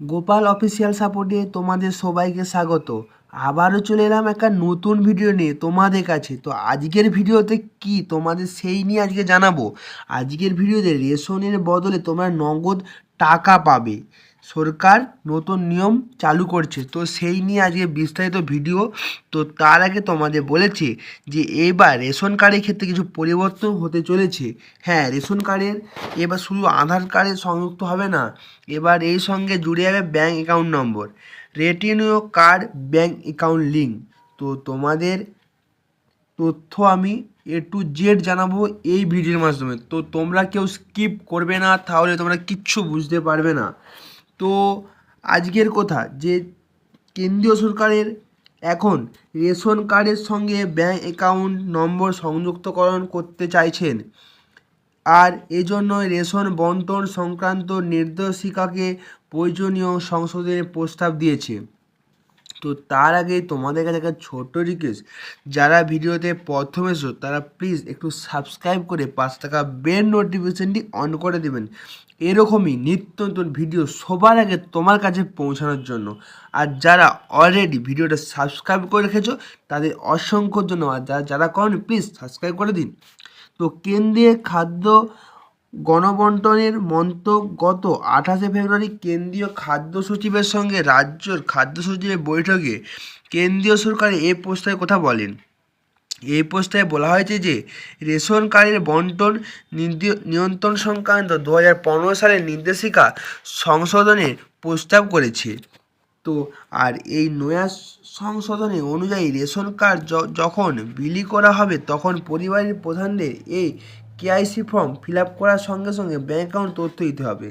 Gopal official সাপোর্টে তোমাদের সবাইকে স্বাগত। আবারও চলে এলাম একটা নতুন ভিডিও নিয়ে তোমাদের কাছে। তো আজকের ভিডিওতে কি তোমাদের সেই নিয়ে আজকে জানাব? আজকের ভিডিওতে রেশনের বদলে তোমরা নগদ টাকা পাবে। সরকার নতুন নিয়ম চালু করছে। তো সেই নিয়ে আজকে বিস্তারিত ভিডিও। তো তার আগে তোমাদের বলেছে যে এবার রেশন কার্ডের ক্ষেত্রে কিছু পরিবর্তন হতে চলেছে। হ্যাঁ রেশন কার্ডের এবার শুধু আধার কার্ডে সংযুক্ত হবে না, এবার এই সঙ্গে জুড়ে যাবে ব্যাঙ্ক অ্যাকাউন্ট নম্বর। রেটিনিও কার্ড ব্যাঙ্ক অ্যাকাউন্ট লিঙ্ক। তো তোমাদের তথ্য আমি এ টু জেড জানাব এই ভিডিওর মাধ্যমে। তো তোমরা কেউ স্কিপ করবে না, তাহলে তোমরা কিচ্ছু বুঝতে পারবে না। তো আজকের কথা যে কেন্দ্রীয় সরকারের এখন রেশন কার্ডের সঙ্গে ব্যাঙ্ক অ্যাকাউন্ট নম্বর সংযুক্তকরণ করতে চাইছেন। আর এজন্য রেশন বন্টন সংক্রান্ত নির্দেশিকাকে প্রয়োজনীয় সংশোধনের প্রস্তাব দিয়েছে। তো তার আগে তোমাদের কাছে একটা ছোট্ট রিকোয়েস্ট যারা ভিডিওতে প্রথম এসো তারা প্লিজ একটু সাবস্ক্রাইব করে পাঁচ টাকা বেল নোটিফিকেশানটি অন করে দেবেন। এরকমই নিত্য নতুন ভিডিও সবার আগে তোমার কাছে পৌঁছানোর জন্য। আর যারা অলরেডি ভিডিওটা সাবস্ক্রাইব করে রেখেছো, তাদের অসংখ্য ধন্যবাদ। যারা যারা করেন প্লিজ সাবস্ক্রাইব করে দিন। তো কেন্দ্রীয় খাদ্য গণবন্টনের মন্ত্রক গত আঠাশে ফেব্রুয়ারি কেন্দ্রীয় খাদ্য সচিবের সঙ্গে রাজ্যের খাদ্য সচিবের বৈঠকে কেন্দ্রীয় সরকার এই প্রস্তাবে কথা বলেন। এই প্রস্তাবে বলা হয়েছে যে রেশন কার্ডের বন্টন নিয়ন্ত্রণ সংক্রান্ত দু হাজার পনেরো সালের নির্দেশিকা সংশোধনের প্রস্তাব করেছে। তো, আর এই নয়া সংশোধনী অনুযায়ী রেশন কার্ড যখন বিলি করা হবে, তখন পরিবারের প্রধানদের এই কেআইসি ফর্ম ফিল আপ করার সঙ্গে সঙ্গে ব্যাঙ্ক অ্যাকাউন্ট তথ্য দিতে হবে।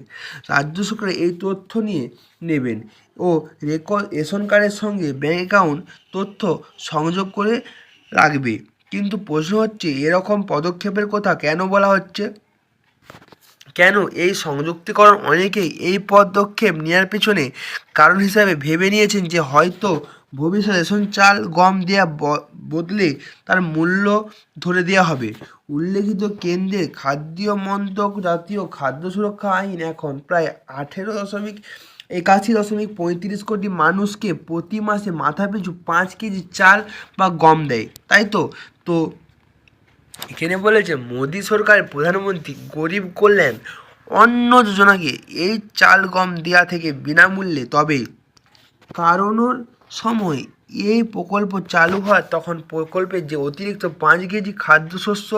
রাজ্য সরকার এই তথ্য নিয়ে নেবেন ও রেকর্ড রেশন কার্ডের সঙ্গে ব্যাঙ্ক অ্যাকাউন্ট তথ্য সংযোগ করে রাখবে। কিন্তু প্রশ্ন হচ্ছে, এরকম পদক্ষেপের কথা কেন বলা হচ্ছে? কেন এই সংযুক্তিকরণ অনেকেই এই পদক্ষেপ নেওয়ার পেছনে কারণ হিসাবে ভেবে নিয়েছেন যে হয়তো ভবিষ্যতে রেশন চাল, গম দেওয়া বদলে তার মূল্য ধরে দেওয়া হবে। উল্লেখিত কেন্দ্রের খাদ্য মন্ত্রক জাতীয় খাদ্য সুরক্ষা আইন এখন প্রায় আঠেরো দশমিক একাশি দশমিক পঁয়ত্রিশ কোটি মানুষকে প্রতি মাসে মাথাপিছু পাঁচ কেজি চাল বা গম দেয়। তাই তো? তো এখানে বলেছে, মোদী সরকার, প্রধানমন্ত্রী গরিব কল্যাণ, অন্ন যোজনাকে এই চাল গম দেওয়া থেকে বিনামূল্যে। তবে কারণের সময় এই প্রকল্প চালু হয় তখন প্রকল্পের যে অতিরিক্ত পাঁচ কেজি খাদ্যশস্য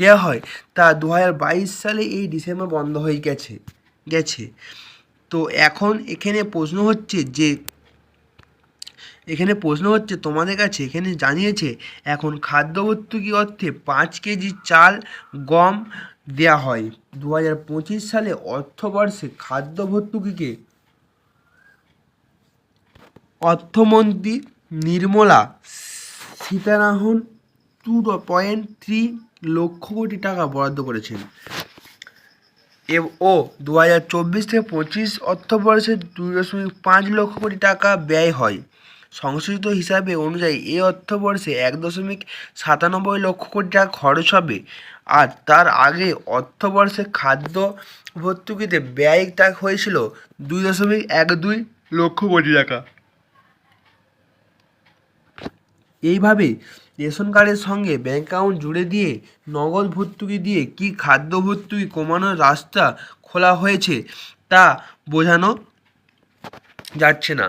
দেওয়া হয় তা দু হাজার বাইশ সালে এই ডিসেম্বর বন্ধ হয়ে গেছে গেছে। তো এখন এখানে প্রশ্ন হচ্ছে যে, এখানে প্রশ্ন হচ্ছে তোমাদের কাছে এখানে জানিয়েছে, এখন খাদ্য ভর্তুকি অর্থে পাঁচ কেজি চাল, গম দেয়া হয়? দু হাজার পঁচিশ সালে অর্থবর্ষে খাদ্য ভর্তুকিকে অর্থমন্ত্রী Nirmala, Sitharaman two point three লক্ষ কোটি টাকা বরাদ্দ করেছেন। এব- ও দু হাজার চব্বিশ থেকে পঁচিশ অর্থবর্ষে দুই দশমিক পাঁচ লক্ষ কোটি টাকা ব্যয় হয়। সংশোধিত হিসাবে অনুযায়ী এই অর্থবর্ষে এক দশমিক সাতানব্বই লক্ষ কোটি টাকা খরচ হবে। আর তার আগে অর্থবর্ষে খাদ্য ভর্তুকিতে ব্যয় তা হয়েছিল দুই দশমিক এক দুই লক্ষ কোটি টাকা। এইভাবে রেশন কার্ডের সঙ্গে ব্যাঙ্ক অ্যাকাউন্ট জুড়ে দিয়ে নগদ ভর্তুকি দিয়ে কি খাদ্য ভর্তুকি কমানোর রাস্তা খোলা হয়েছে তা বোঝানো যাচ্ছে না।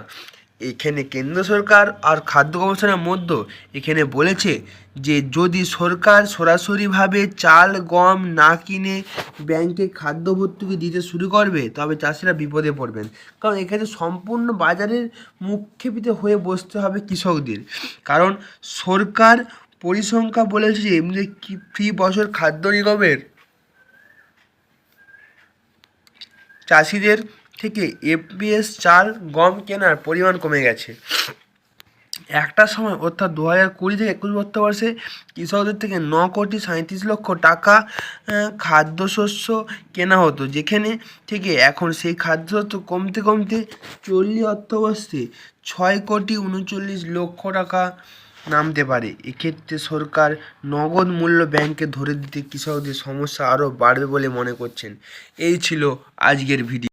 এখানে কেন্দ্র সরকার আর খাদ্য কমিশনের মধ্যে এখানে বলেছে যে যদি সরকার সরাসরিভাবে চাল, গম না কিনে ব্যাংকে খাদ্য ভর্তুকি দিতে শুরু করবে, তবে চাষিরা বিপদে পড়বেন। কারণ এখানে সম্পূর্ণ বাজারের মুখ্যেপিতে হয়ে বসতে হবে কৃষকদের। কারণ সরকার পরিসংখ্যা বলেছে যে এমনি কি ফি বছর খাদ্য নিগমের চাষিদের থেকে এফপিএস চাল গম কেনার পরিমাণ কমে গেছে। একটা সময়, অর্থাৎ দু হাজার কুড়ি থেকে একুশ অর্থবর্ষে কৃষকদের থেকে ন কোটি সাঁত্রিশ লক্ষ টাকা খাদ্যশস্য কেনা হতো। যেখানে থেকে এখন সেই খাদ্যশস্য কমতে কমতে চল্লিশ অর্থবর্ষে ছয় কোটি উনচল্লিশ লক্ষ টাকা নামতে পারে। এক্ষেত্রে সরকার নগদ মূল্য ব্যাংকে ধরে দিতে কৃষকদের সমস্যা আরও বাড়বে বলে মনে করছেন। এই ছিল আজকের ভিডিও।